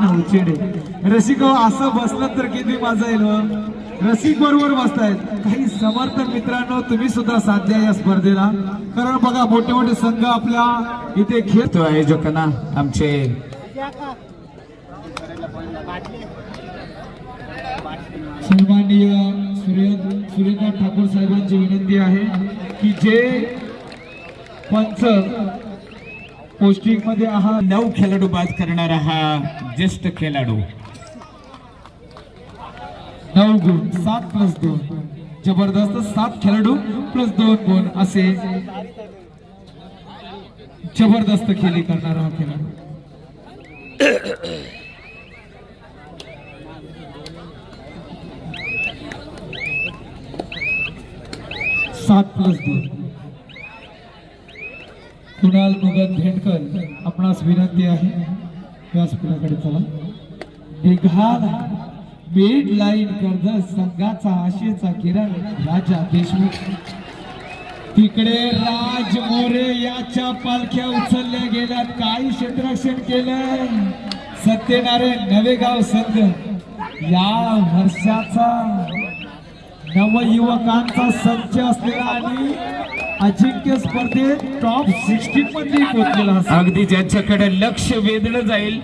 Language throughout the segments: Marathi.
हनुमान रसिक हो, असं बसलं तर किती मजा येईल हो. रसिक बरोबर बसतायत. काही समर्थक मित्रांनो तुम्ही सुद्धा साथ द्या या स्पर्धेला. कारण बघा मोठे मोठे संघ आपल्या इथे खेळ तो आयोजकांना आमचे. सन्माननीय सूर्य सूर्यकांत ठाकूर साहेबांची विनंती आहे की जे पंच पोस्टिंगमध्ये हा नऊ खेळाडू बाद करणारा हा ज्येष्ठ खेळाडू. नऊ गुण सात प्लस दोन. जबरदस्त सात खेळाडू प्लस दोन गुण असे जबरदस्त खेळी करणारा हा खेळाडू. सात प्लस दोन. कुणाल भगत भेंडकर आपणास विनंती आहे. व्यासपीठाकडे चला. निघाल बेड लाईन कर्ज संघाचा आशेचा किरण राजा देशमुख. तिकडे राज मोरे याच्या पालख्या उचलल्या गेल्यात. काही क्षेत्ररक्षण केलं. सत्यनारायण नवेगाव संघ. या वर्षाचा नवयुवकांचा संच असलेला आणि अजिंक्य स्पर्धेत टॉप सिक्स्टीन मध्ये पोहोचलेला अगदी ज्यांच्याकडे लक्ष वेधलं जाईल.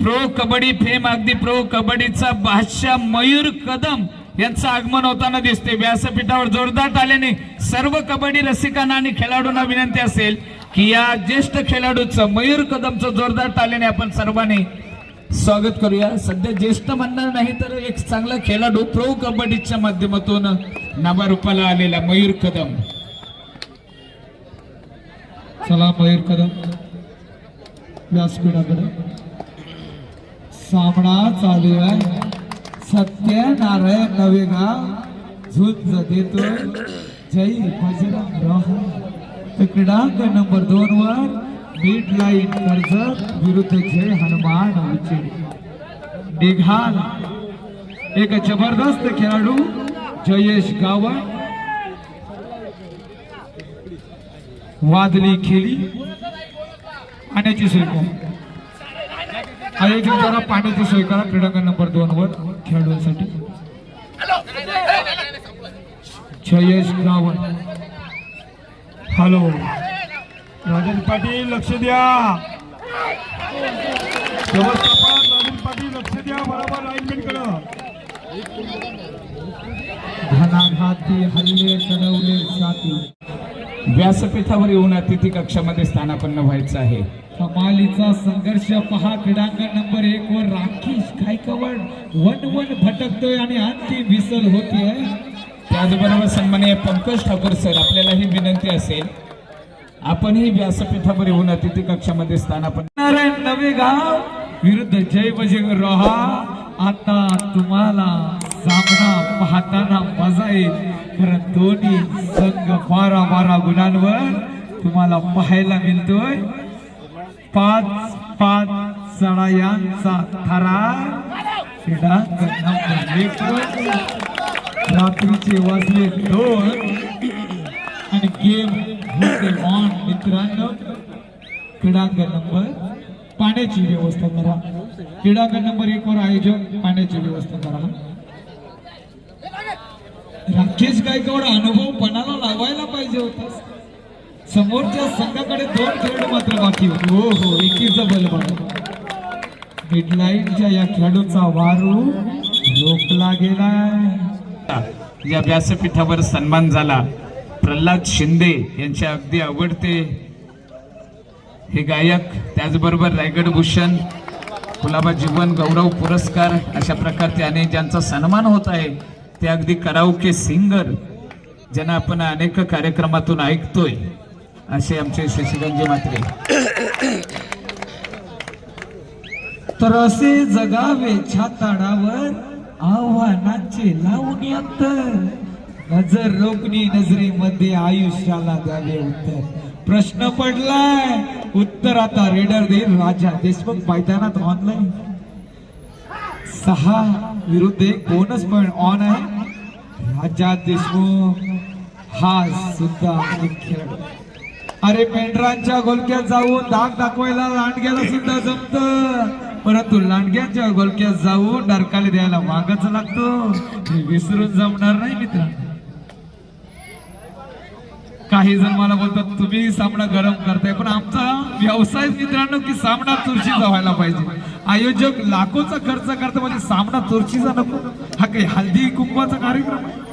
प्रो कबड्डी फेम अगदी प्रो कबड्डीचा बादशाह मयूर कदम यांचं आगमन होताना दिसते व्यासपीठावर जोरदार आल्याने सर्व कबड्डी रसिकांना आणि खेळाडूंना विनंती असेल की या ज्येष्ठ खेळाडूचं मयूर कदमचं जोरदार आल्याने आपण सर्वांनी स्वागत करूया. सध्या ज्येष्ठ म्हणणार नाही तर एक चांगला खेळाडू प्रो कबड्डीच्या माध्यमातून नावारूपाला आलेला मयूर कदम. चला मयूर कदम. व्यासपीठाकडे सामना चालू आहे. सत्यनारायण नवेगाव झुंज देतो जय बजरंग राह तर नंबर दोन वर मिड लाईन कर्जत विरुद्ध जय हनुमान निघाल. एक जबरदस्त खेळाडू जयेश गावड वादळी खेळी पाण्याची सोय करा. आयोजक जरा पाण्याची सोय करा क्रीडांगण नंबर दोन वर खेळाडूंसाठी. जयेश रावण हॅलो राजन पाटील लक्ष द्या. व्यवस्थापन राजन पाटील लक्ष द्या. बरोबर लाईनमेंट करा. धनाघाती हल्ले चढवले साथी व्यासपीठावर येऊन अतिथी कक्षामध्ये स्थानापन्न व्हायचं आहे. कमालीचा संघर्ष पहा क्रीडांगण नंबर एक वर राखीश गायकवाड वन वन भटकतोय आणि अंतिम विसल होतीये. त्याचबरोबर सन्माननीय पंकज ठाकूर सर आपल्याला ही विनंती असेल आपणही व्यासपीठावर येऊन अतिथी कक्षामध्ये स्थानापन्न नारायण नवे गाव विरुद्ध जय बजरंग रोहा. आता तुम्हाला सामना पाहताना मजा येईल. कारण दोन्ही संघ बारा बारा गुणांवर तुम्हाला पाहायला मिळतोय. पाच पाच सळायांचा थरा नंबर रात्रीचे वाजले दोन. आणि गेम होते ऑन मित्रांनो. क्रीडांगण नंबर पाण्याची व्यवस्था करा. क्रीडांगण नंबर एक वर आयोजक पाण्याची व्यवस्था करा. राकेश गायकवाड अनुभव पणाला लावायला पाहिजे होता? समोरच्या संघाकडे दोन खेळाडू मात्र बाकी होते. हो हो एकीचा बल बघा. मिडलाईनच्या या खेळाडूचा वारू रोखला गेलाय या व्यासपीठावर सन्मान झाला. प्रल्हाद शिंदे यांचे अगदी आवडते. हे गायक त्याचबरोबर रायगड भूषण कुलाबा जीवन गौरव पुरस्कार अशा प्रकारचे अनेक ज्यांचा सन्मान होत आहे. ते अगदी कराओके सिंगर ज्यांना आपण अनेक कार्यक्रमातून ऐकतोय असे आमचे शशिगंजी मात्रे तर असे जगावे छाताडावर आव्हानाचे लावून अंतर. नजर रोखणी नजरेमध्ये आयुष्याला द्यावे उत्तर. प्रश्न पडलाय उत्तर आता रेडर देईल. राजा देशमुख मैदानात ऑनलाईन सहा विरुद्ध एक बोनस पॉइंट ऑन आहे. अजात देशमुख हा सुद्धा एक खेळाडू. अरे मेंढरांच्या गोलक्यात जाऊन धाक दाखवायला लांडग्याला सुद्धा जमत. परंतु लांडग्यांच्या गोलक्यात जाऊन डरकाले द्यायला मागच लागतो. हे विसरून जमणार नाही मित्रांनो. काही जण मला बोलतात तुम्ही सामना गरम करताय. पण आमचा व्यवसाय मित्रांनो की सामना चुरशीचा व्हायला पाहिजे. आयोजक लाखोचा खर्च करतो म्हणजे सामना चुरशीचा नको. हा काही हल्दी कुंकवाचा कार्यक्रम आहे.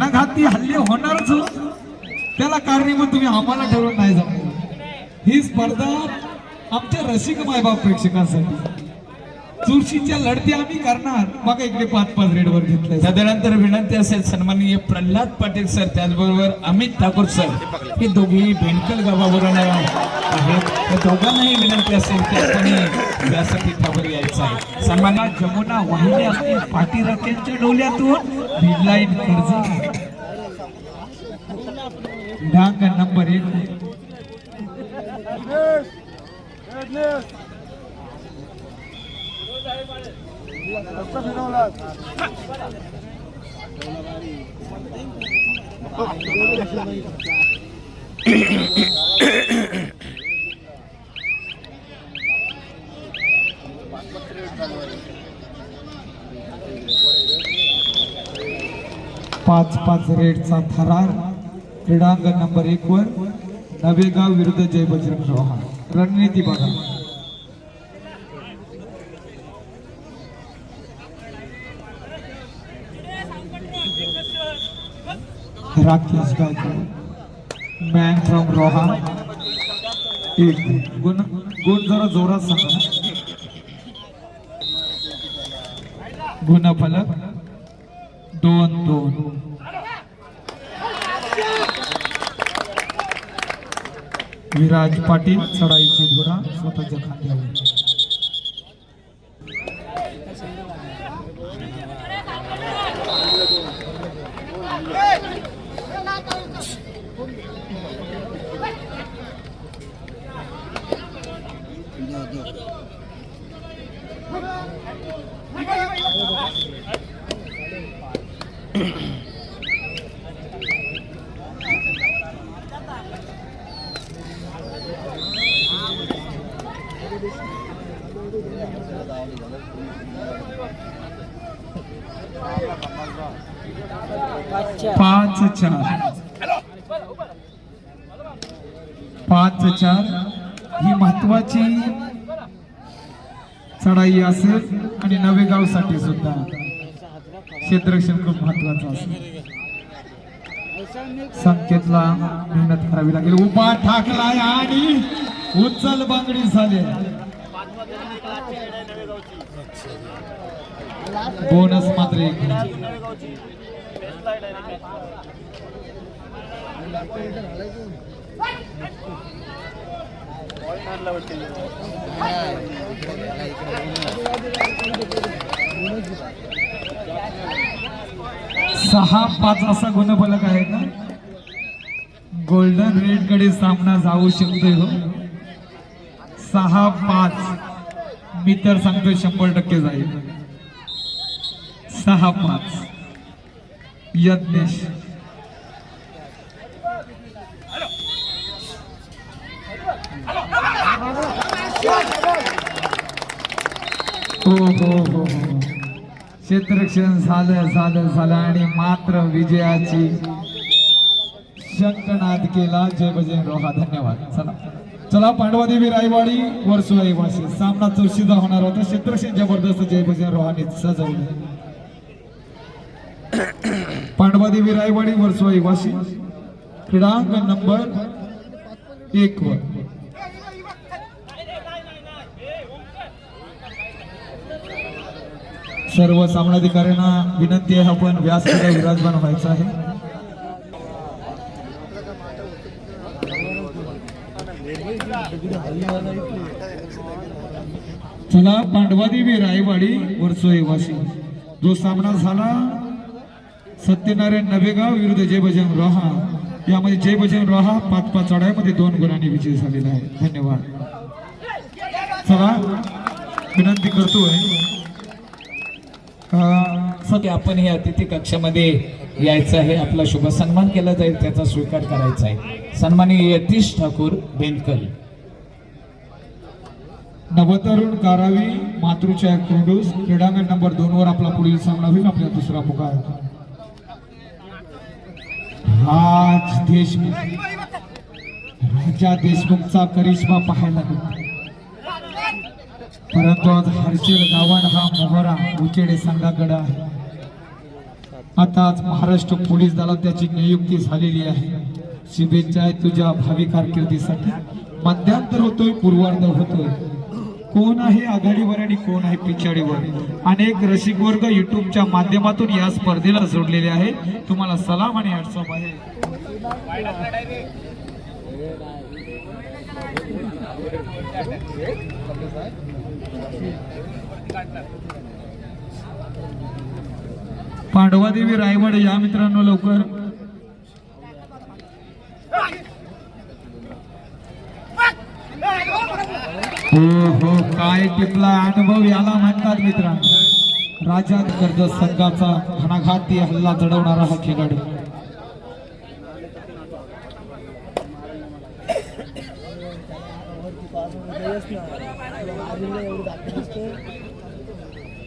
घणाघाती हल्ले होणारच हो. त्याला कारणीभूत तुम्ही आम्हाला ठरवून नाही जाऊ ही स्पर्धा आमच्या रसिक मायबाप प्रेक्षकांसाठी. चुरशीच्या लढती आम्ही करणार. बघा इकडे पाच पाच रेडवर घेतलंय. तदनंतर विनंती असेल सन्माननीय प्रल्हाद पाटील सर त्याचबरोबर अमित ठाकूर सर. हे दोघेही भेंडकल गावावरून आहेत. त्या दोघांनाही विनंती असेल की आपण व्यासपीठावर यायचं आहे. सन्मान्य जमुना वाहिनी असतील पाठी डोल्यातून भिडलाईन कर्ज. नंबर एक. पाच पाच रेडचा थरार. क्रीडांगण नंबर एक वर नवेगाव विरुद्ध जय बजरंग चव्हाण रणनीती बघा. Rakesh Gaikwad man from Roha. एक गुण गुण जरा जोरात सांगा. गुणफलक दोन दोन. विराज पाटील चढाईची धुरा स्वतःच्या खांद्यावर पाच चार पाच चार ही महत्वाची चढाई असेल आणि सुद्धा. क्षेत्ररक्षण खूप महत्वाचं असेल संकेतला मेहनत करावी लागेल. उभा ठाकलाय आणि उचल बांगडी झाले. बोनस मात्र एक. सहा पाच असा गुणफलक आहे का गोल्डन रेडकडे सामना जाऊ शकतोय हो. सहा पाच. मी तर सांगतोय शंभर टक्के जाईल. सहा पाच. यज्ञेश. हो हो हो हो झालं झालं झालं आणि मात्र विजयाची शंकनाद केला. जय बजय रोहा. धन्यवाद. चला. चला पांडवादेवी रायवाडी वर्सुलाई वाशी सामना चौशीदा होणार होता. क्षेत्रक्षण जबरदस्त. जय बजय रोहाने सजवलं. पांडवादेवी रायवाडी वर्सुलाई वाशी क्रीडांगण नंबर एक वर. सर्व सामनाधिकाऱ्यांना विनंती आहे आपण व्यासपीठावर विराजमान व्हायचं आहे. चला पांडवादेवी रायवाडी वर्सोई वाशी. जो सामना झाला सत्यनारायण नवेगाव विरुद्ध जय भजन रोहा. यामध्ये जय भजन रोहा पाच पाच चढाईमध्ये दोन गुणांनी विजय झालेला आहे. धन्यवाद. चला विनंती करतोय. का की आपण हे अतिथी कक्षामध्ये यायचं आहे. आपला शुभ सन्मान केला जाईल त्याचा स्वीकार करायचा आहे. सन्मानी यतीश ठाकूर बेनकल. नवतरुण कारावी मातृच्या कुंडूस क्रीडांगण नंबर दोन वर आपला पुढील सामना होईल. आपला दुसरा पुकार राज देशमुख. राजा देशमुखचा करिश्मा पाहायला मिळतो. परंतु आज हर्षल गावण हा मोहरा उचेडे संघाकडे आहे. आता आज महाराष्ट्र पोलीस दलात त्याची नियुक्ती झालेली आहे. शुभेच्छा आहे तुझ्या भावी कारकिर्दीसाठी. मध्यांतर होतोय पूर्वार्ध होतोय. कोण आहे आघाडीवर आणि कोण आहे पिछाडीवर? अनेक रसिक वर्ग युट्यूबच्या माध्यमातून या स्पर्धेला जोडलेले आहे. तुम्हाला सलाम आणि हॅट्सअप आहे. पांडवादेवी रायवड या मित्रांनो लवकर. हो हो काय टिपला अनुभव याला म्हणतात मित्रांनो. राजा कर्ज संघाचा घणाघाती हल्ला चढवणारा हा खेळाडू.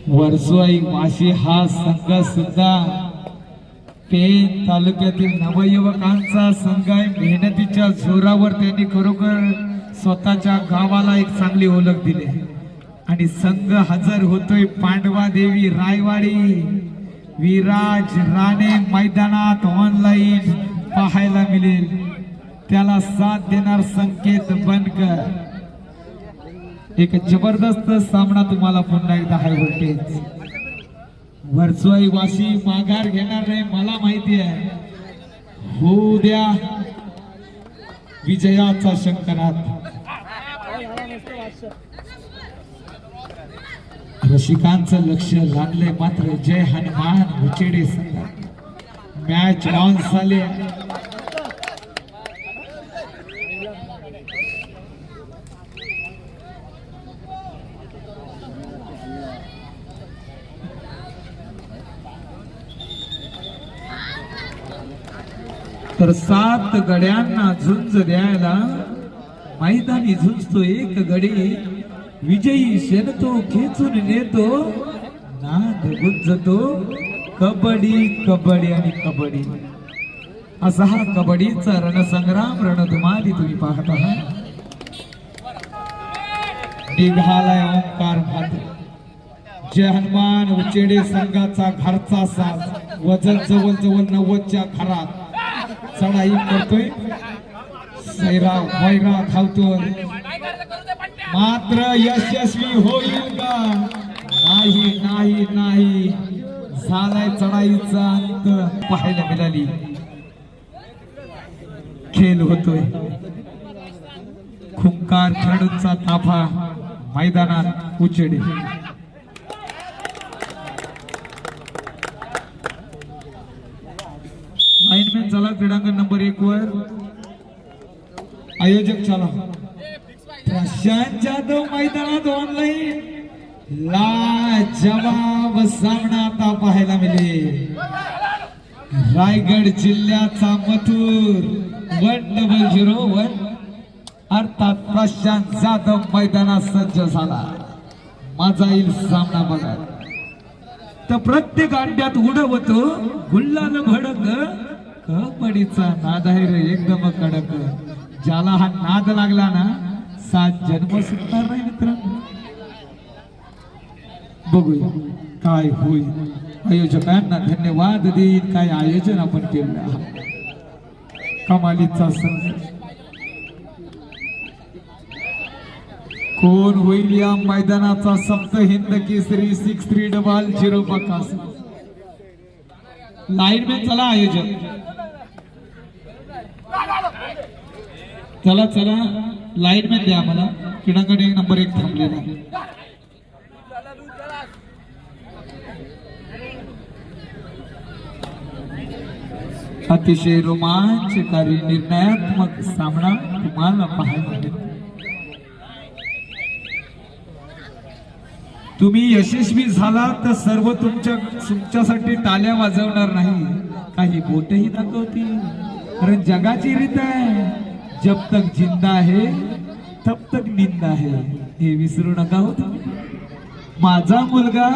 वर्सोई माशी हा संघ सुद्धा पेन तालुक्यातील नवयुवकांचा संघ आहे. मेहनतीच्या जोरावर त्यांनी खरोखर स्वतःच्या गावाला एक चांगली ओळख दिली आणि संघ हजर होतोय पांडवा देवी रायवाडी. विराज राणे मैदानात ऑनलाईन पाहायला मिळेल. त्याला साथ देणार संकेत बनकर. एक जबरदस्त सामना तुम्हाला पुन्हा एकदा हाय व्होल्टेज वरचोई वाशी माघार घेणार नाही मला माहिती आहे. होऊ द्या. विजयाचा शंकरात. रसिकांचं लक्ष लागले मात्र जय हनुमान उचेडे संघात मॅच ऑन झाले तर सात गड्यांना झुंज द्यायला मैदानी झुंजतो एक गडी. विजयी शेणतो खेचून नेतो नाद गुंजतो. कबड्डी कबड्डी आणि कबड्डी. असा हा कबड्डीचा रणसंग्राम रणधुमाली तुम्ही पाहत आहात. निघालाय ओंकार मात्र जय हनुमान उचेडे संघाचा घरचा साज. वजन जवळ जवळ नव्वदच्या घरात. चढाई करतोय. सैरा वैरा खावतोय मात्र यशस्वी होईल का? नाही नाही नाही. झालाय चढाईचा अंत. पाहायला मिळाली. खेळ होतोय. खुंकार खेळाडूंचा ताफा मैदानात उचेडे चला क्रीडांगण नंबर एक वर. आयोजक चला. प्रशांत जाधव मैदानात ऑनलाईन ला जवाब सामना आता पाहायला मिळेल. रायगड जिल्ह्याचा मथुर. वन डबल झिरो वन अर्थात प्रशांत जाधव मैदानात सज्ज झाला. माझा येईल सामना बघा तर प्रत्येक अंड्यात उडवतो. गुल्लानं भडक कबड्डीचा नाद आहे रे एकदम कडक. ज्याला हा नाद लागला ना सात जन्म सुटणार नाही मित्र बघूया काय होईल. आयोजकांना धन्यवाद देईन. काय आयोजन आपण केलं आहे. कमालीचा सण कोण होईल या मैदानाचा सप्त Hind Kesari six three double zero बकास line में चला आयोजक. चला चला. लाईन में द्या मला क्रीडाकडे नंबर एक थांबलेला आहे. अतिशय रोमांचकारी निर्णयात्मक सामना तुम्हाला पाहायला मिळेल तुम्ही यशस्वी झालात तर सर्व तुमच्या तुमच्यासाठी टाल्या वाजवणार नाही. काही बोटही दाखवतील. कारण जगाची रीत आहे. जब तक जिंदा आहे तब तक निंदा आहे. हे विसरू नका होत माझा मुलगा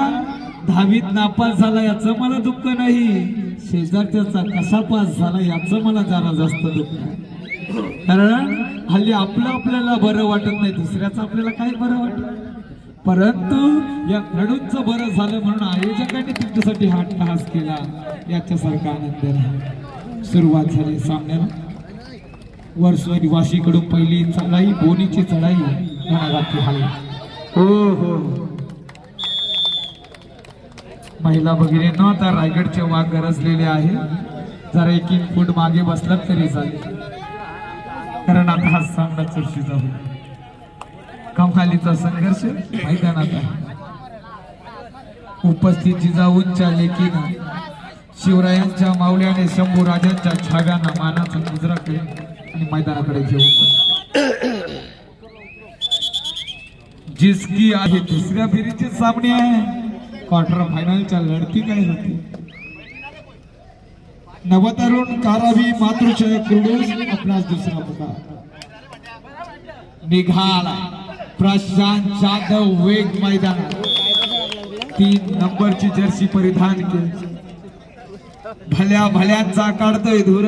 दहावीत नापास झाला याचं मला दुःख नाही. शेजारच्याचा कसा पास झाला याचं मला जरा जास्त दुःख कारण हल्ली आपलं आपल्याला बरं वाटत नाही दुसऱ्याचं आपल्याला काय बरं वाटत? परंतु या खेळूंच बरं झालं म्हणून आयोजकांनी तुमच्यासाठी हा अट्टहास केला. याच्यासारखा आनंद सुरुवात झाली सामन्याला. वर्षवारी वाशीकडून पहिली चढाई बोनीची चढाई घणाघाती हल्ला हो हो. महिला वगैरे न आता रायगडचे वाघ गरजलेले आहे. जरा एक एक फूट मागे बसलात तरी चालेल. कारण आता हा सामना चर्चेचा होईल. कमखालीचा संघर्ष मैदानात आहे. उपस्थित जिजाऊंच्या लेकीनं शिवरायांच्या मावल्याने शंभू राजांच्या छागांना मानाचा मुजरा केला आणि मैदानाकडे घेऊन जिसकी आहे दुसऱ्या फेरीचे सामने आहे. क्वार्टर फायनलच्या लढती काय होती? नवतरुण कारावी मातृशय क्रुडूस आपणास दुसरा पुकार निघाला प्रशांत जाधव वेग मैदानात तीन नंबरची जर्सी परिधान केली. भल्या भल्याचा काढतोय धुर.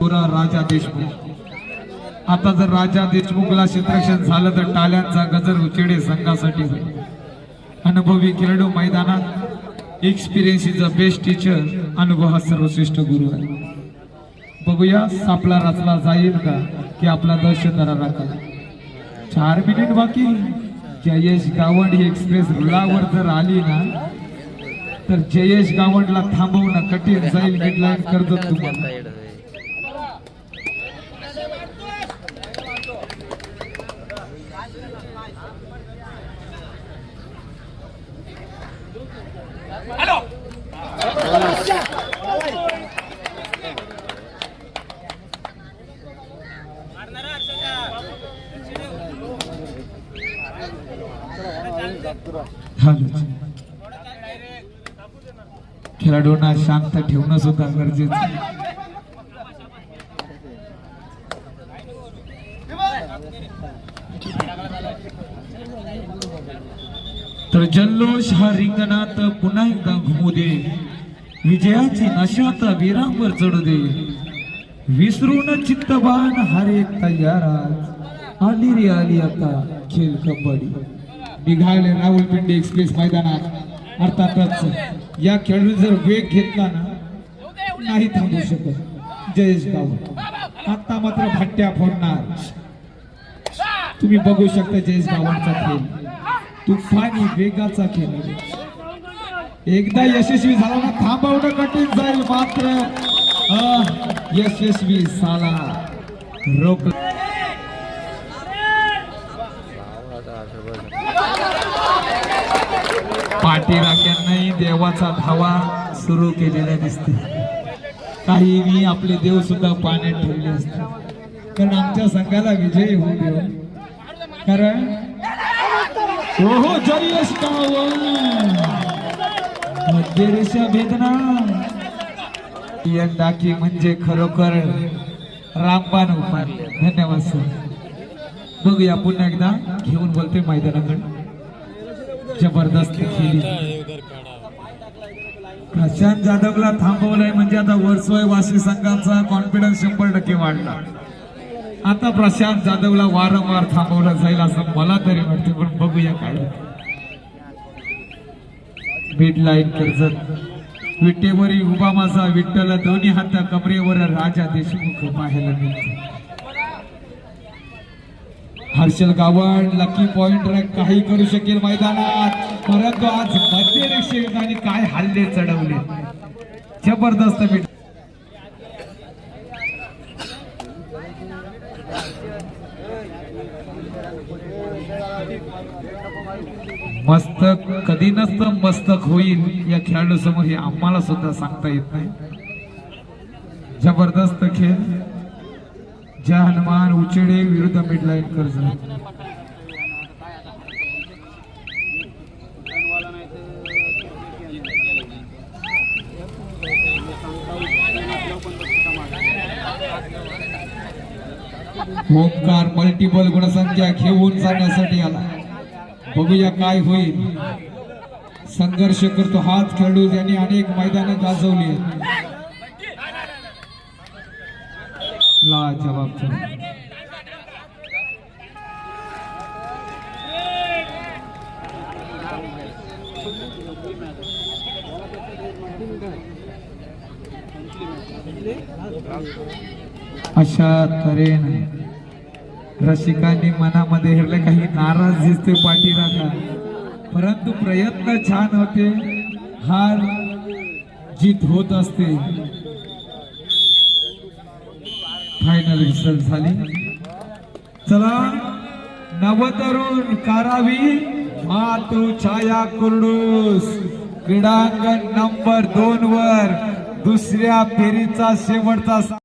धुरा राजा देशमुख. आता जर राजा देशमुखला क्षेत्रक्षण झालं तर टाल्यांचा गजर उचेडे संघासाठी होईल. अनुभवी खेळाडू मैदानात experience is a best teacher अनुभव हा सर्वश्रेष्ठ गुरु आहे. बघूया सापला रचला जाईल का की आपला दहशतदाराला का चार मिनिट बाकी. जयेश गावंड ही एक्सप्रेस रुळावर जर आली ना तर जयेश गावंडला थांबवणं कठीण जाईल कर्जत तुम्हाला झालं. खेळाडूंना शांत ठेवणं सुद्धा गरजेचं आहे. तर जल्लोष हा रिंगणात पुन्हा एकदा घुमू दे विजयाची नशात वीरांवर चढू दे विसरून चित्तबान हर एक तयार आज. आली रे आली आता खेळ कबड्डी निघाले रावलपिंडी एक्सप्रेस मैदानात अर्थातच या खेळाडू जर वेग घेतला ना नाही थांबू शकत. जयेश गाव. आता मात्र भट्ट्या फोडणार. तुम्ही बघू शकता जयेश गावांचा खेळ. तुफानी वेगाचा खेळ. एकदा यशस्वी झाला ना थांबवणं कठीण जाईल मात्र. यशस्वी झाला रोक पाठीराख्यांनाही देवाचा धावा सुरू केलेला दिसते. काही मी आपले देव सुद्धा पाण्यात ठेवले असते. कारण आमच्या संघाला विजय होऊ देव कारण हो हो जयेश मध्य रेषा भेदना यंदा की म्हणजे खरोखर रामबाण उपार धन्यवाद सर. बघूया पुन्हा एकदा घेऊन बोलते मैदानाकडे. जबरदस्त खेळी. प्रशांत जाधवला थांबवलंय म्हणजे आता वर्सोय वासी संघाचा कॉन्फिडन्स शंभर टक्के वाढला. आता प्रशांत जाधवला वारंवार थांबवलं जाईल असं मला तरी वाटते पण बघूया काय. Mid line Karjat. विटेवरी उभा माझा विठ्ठल दोन्ही हात कमरेवर राजा देशमुख पाहायला मिळतो हर्षल गावण लकी पॉइंट रँक काही करू शकेल मैदानात. परंतु आज मध्य रेषेने काय हल्ले चढवले? जबरदस्त मी मस्तक कधी नसतं मस्तक होईल. या खेळाडू समोर हे आम्हाला सुद्धा सांगता येत नाही. जबरदस्त खेळ. ज्या हनुमान उचेडे विरुद्ध मिडलाईन कर्ज ओंकार मल्टिपल गुणसंख्या घेऊन जाण्यासाठी आला. बघूया काय होईल. संघर्ष करतो. हाच खेळाडू ज्यांनी अनेक मैदानं गाजवली आहेत. ला जबाब अशा तऱ्हेने रसिकांनी मनामध्ये हेरले काही नाराज दिसते पाठीराखा. परंतु प्रयत्न छान होते. हार जीत होत असते. फायनल रिझल्ट झाली. चला नवतरुण कारावी मातृ छाया कुर्डूस. क्रीडांगण नंबर दोन वर दुसऱ्या फेरीचा शेवटचा